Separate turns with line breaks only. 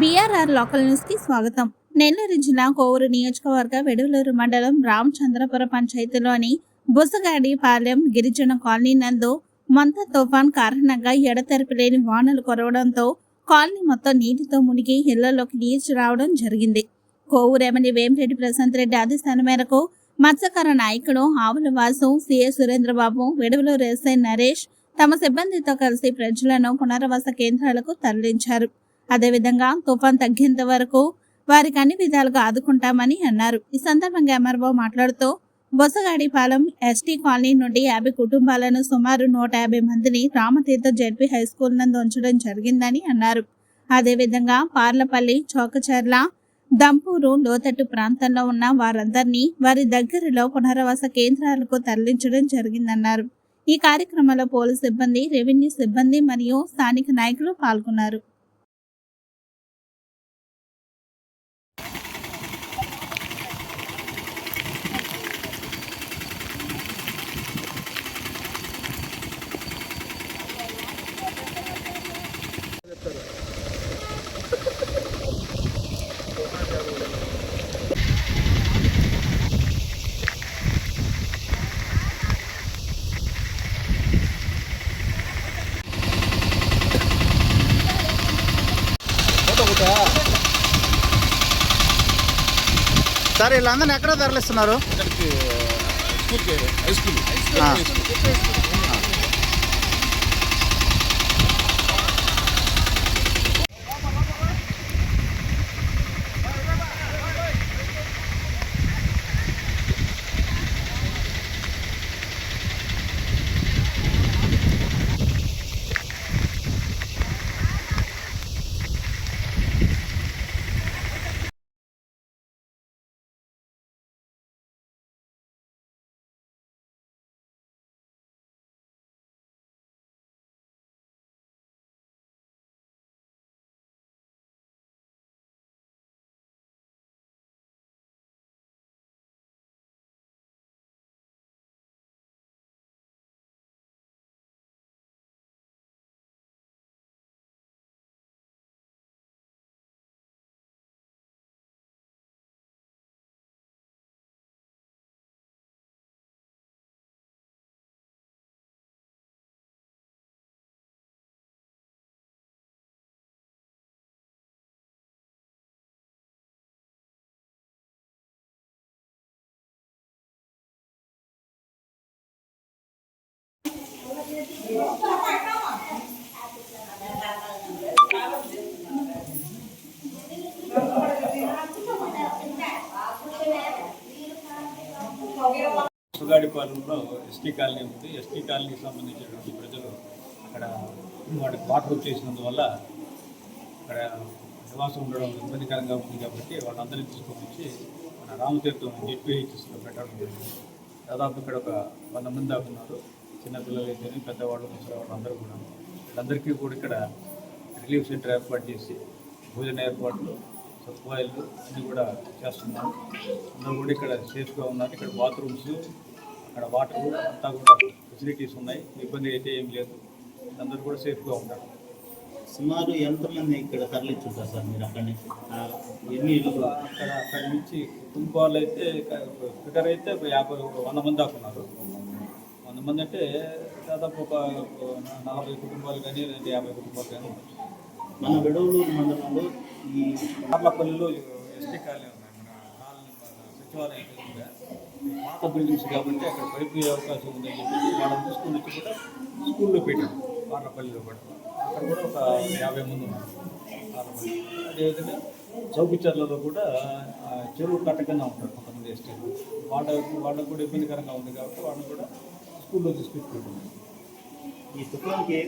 BRR local న్యూస్కి స్వాగతం. నెల్లూరు జిల్లా కోవూరు నియోజకవర్గ వెడులూరు మండలం రామచంద్రపుర పంచాయతీలోని బుసగాడి పాలెం గిరిజన కాలనీ నందు మంత తుఫాన్ కారణంగా ఎడతెరపి లేని వానలు కురవడంతో కాలనీ మొత్తం నీటితో మునిగి ఇళ్ళలోకి నీరు రావడం జరిగింది. కోవూరు ఎమ్మెల్యే వేమిరెడ్డి ప్రశాంత్ రెడ్డి ఆదేశాల మేరకు మత్స్యకార నాయకుడు ఆవుల వాసు సిఏ సురేంద్రబాబు వెడువలూరు ఎస్ఐ నరేష్ తమ సిబ్బందితో కలిసి ప్రజలను పునరావాస కేంద్రాలకు తరలించారు. అదేవిధంగా తుఫాన్ తగ్గేంత వరకు వారికి అన్ని విధాలుగా ఆదుకుంటామని అన్నారు. ఈ సందర్భంగా ఎంఆర్ఓ మాట్లాడుతూ బొసగాడిపాలెం ఎస్టీ కాలనీ నుండి యాభై కుటుంబాలను సుమారు నూట యాభై మందిని రామతీర్థ జడ్పీ హై స్కూల్ నందు ఉంచడం జరిగిందని అన్నారు. అదేవిధంగా పార్లపల్లి చౌకచర్ల దంపూరు లోతట్టు ప్రాంతంలో ఉన్న వారందరినీ వారి దగ్గరలో పునరావాస కేంద్రాలకు తరలించడం జరిగిందన్నారు. ఈ కార్యక్రమంలో పోలీసు సిబ్బంది రెవెన్యూ సిబ్బంది మరియు స్థానిక నాయకులు పాల్గొన్నారు.
సార్ వీళ్ళందరినీ ఎక్కడ తరలిస్తున్నారు?
ఇక్కడికి స్కూల్కి హై స్కూల్.
సుగాడిపాలెంలో ఎస్టీ కాలనీ ఉంది. ఎస్టీ కాలనీకి సంబంధించినటువంటి ప్రజలు అక్కడ వాటికి వాటర్ వచ్చేసినందువల్ల అక్కడ నివాసం ఉండడం ఇబ్బందికరంగా ఉంది కాబట్టి వాళ్ళందరినీ తీసుకొని వచ్చి మన రామతీర్థం జెడ్పీహెచ్ఎస్లో పెట్టడం జరిగింది. దాదాపు ఇక్కడ ఒక వంద మంది దాకా ఉన్నారు. చిన్నపిల్లలు అయితేనే పెద్దవాళ్ళు ముసలివాళ్ళు అందరూ కూడా వీళ్ళందరికీ కూడా ఇక్కడ రిలీఫ్ సెంటర్ ఏర్పాటు చేసి భోజన ఏర్పాట్లు సదుపాయాలు అన్నీ కూడా చేస్తున్నాం. అందరూ కూడా ఇక్కడ సేఫ్గా ఉన్నారు. ఇక్కడ బాత్రూమ్స్ అక్కడ వాటర్ అంతా కూడా ఫెసిలిటీస్ ఉన్నాయి. ఇబ్బంది అయితే ఏం లేదు. అందరూ కూడా సేఫ్గా ఉన్నారు.
సుమారు ఎంతమంది ఇక్కడ తరలించుంటారు సార్ మీరు అక్కడి నుంచి? ఎన్ని
అక్కడ అక్కడి నుంచి కుటుంబాలు అయితే ఫిగర్ అయితే యాభై వంద మంది దాకా ఉన్నారు. మంది అంటే దాదాపు ఒక నలభై కుటుంబాలు కానీ లేదంటే యాభై కుటుంబాలు కానీ
మన విడవలూరు మండలంలో ఈ
కార్లపల్లిలో ఎస్టీ కాలనీ ఉన్నాయి మన కాలనీ సచివాలయం. పాత బిల్డింగ్స్ కాబట్టి అక్కడ పడిపోయే అవకాశం ఉందని చెప్పి వాళ్ళని తీసుకుని వచ్చి కూడా స్కూల్లో పెట్టాం కార్లపల్లిలో కూడా. అక్కడ కూడా ఒక యాభై మంది ఉన్నారు కార్లపల్లి. అదేవిధంగా చౌకిచర్లలో కూడా చెరువు కట్ట కింద ఉంటారు కొంతమంది ఎస్టీలు. వాళ్ళ వాళ్ళకు కూడా ఇబ్బందికరంగా ఉంది కాబట్టి వాళ్ళని కూడా స్కూల్లో తీసుకొచ్చి
ఈ తుఫాన్కి